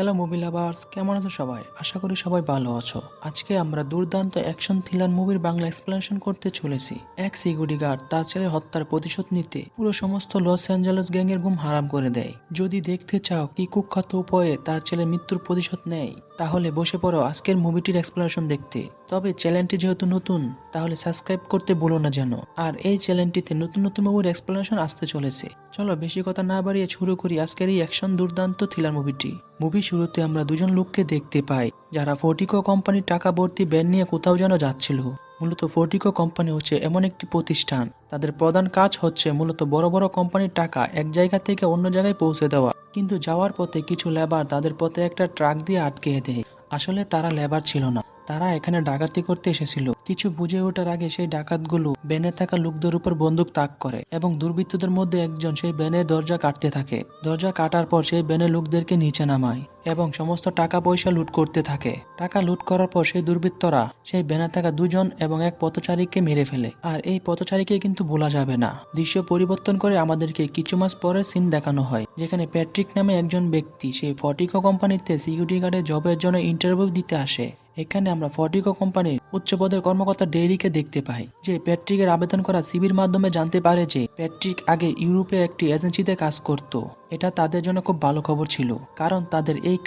Hello movie lovers কেমন আছো সবাই? আশা করি সবাই ভালো আছো। আজকে আমরা দুর্দান্ত অ্যাকশন থ্রিলার মুভির বাংলা এক্সপ্লেনেশন করতে চলেছি। এক সিকিউরিটি গার্ড তার ছেলের হত্যার প্রতিশোধ নিতে পুরো সমস্ত লস অ্যাঞ্জেলেস গ্যাংয়ের ঘুম হারাম করে দেয়। যদি দেখতে চাও কি কুখ্যাত উপায়ে তার ছেলের মৃত্যুর প্রতিশোধ নেয় তাহলে বসে পড়ো আজকের মুভিটির এক্সপ্লোরেশন দেখতে। তবে চ্যানেলটি যেহেতু নতুন, তাহলে সাবস্ক্রাইব করতে বলো না যেন। আর এই চ্যানেলটিতে নতুন নতুন মুভির এক্সপ্লোরেশন আসতে চলেছে। চলো বেশি কথা না বাড়িয়ে শুরু করি আজকের এই অ্যাকশন দুর্দান্ত থ্রিলার মুভিটি। মুভি শুরুতে আমরা দুজন লোককে দেখতে পাই, যারা ফোর্টিকো কোম্পানির টাকা ভর্তি ব্যান নিয়ে কোথাও যেন যাচ্ছিল। মূলত ফোর্টিকো কোম্পানি হচ্ছে এমন একটি প্রতিষ্ঠান। তাদের প্রধান কাজ হচ্ছে মূলত বড় বড় কোম্পানির টাকা এক জায়গা থেকে অন্য জায়গায় পৌঁছে দেওয়া। কিন্তু যাওয়ার পথে কিছু লেবার তাদের পথে একটা ট্রাক দিয়ে আটকে দেয়। আসলে তারা লেবার ছিল না। তারা এখানে ডাকাতি করতে এসেছিল। কিছু বুঝে ওঠার আগে সেই ডাকাতগুলো ব্যানে থাকা লোকদের উপর বন্দুক তাক করে এবং দুর্বৃত্তদের মধ্যে একজন সেই ব্যানের দরজা কাটতে থাকে। দরজা কাটার পর সেই ব্যানের লোকদেরকে নিচে নামায় এবং সমস্ত টাকা পয়সা লুট করতে থাকে। টাকা লুট করার পর সেই দুর্বৃত্তরা সেই ব্যানে থাকা দুজন এবং এক পথচারীকে মেরে ফেলে। আর এই পথচারীকে কিন্তু ভোলা যাবে না। দৃশ্য পরিবর্তন করে আমাদেরকে কিছু মাস পরে সিন দেখানো হয়, যেখানে প্যাট্রিক নামে একজন ব্যক্তি সেই ফটিকো কোম্পানিতে সিকিউরিটি গার্ডের জবের জন্য ইন্টারভিউ দিতে আসে। এখানে আমরা ফটিকো কোম্পানির উচ্চ পদের কর্মকর্তা ডেরিকে দেখতে পাই, যে প্যাট্রিকের আবেদন করা সিবির মাধ্যমে জানতে পারে যে প্যাট্রিক আগে ইউরোপে একটি এজেন্সিতে কাজ করত। এটা তাদের জন্য খুব ভালো খবর ছিল, কারণ তাদের এই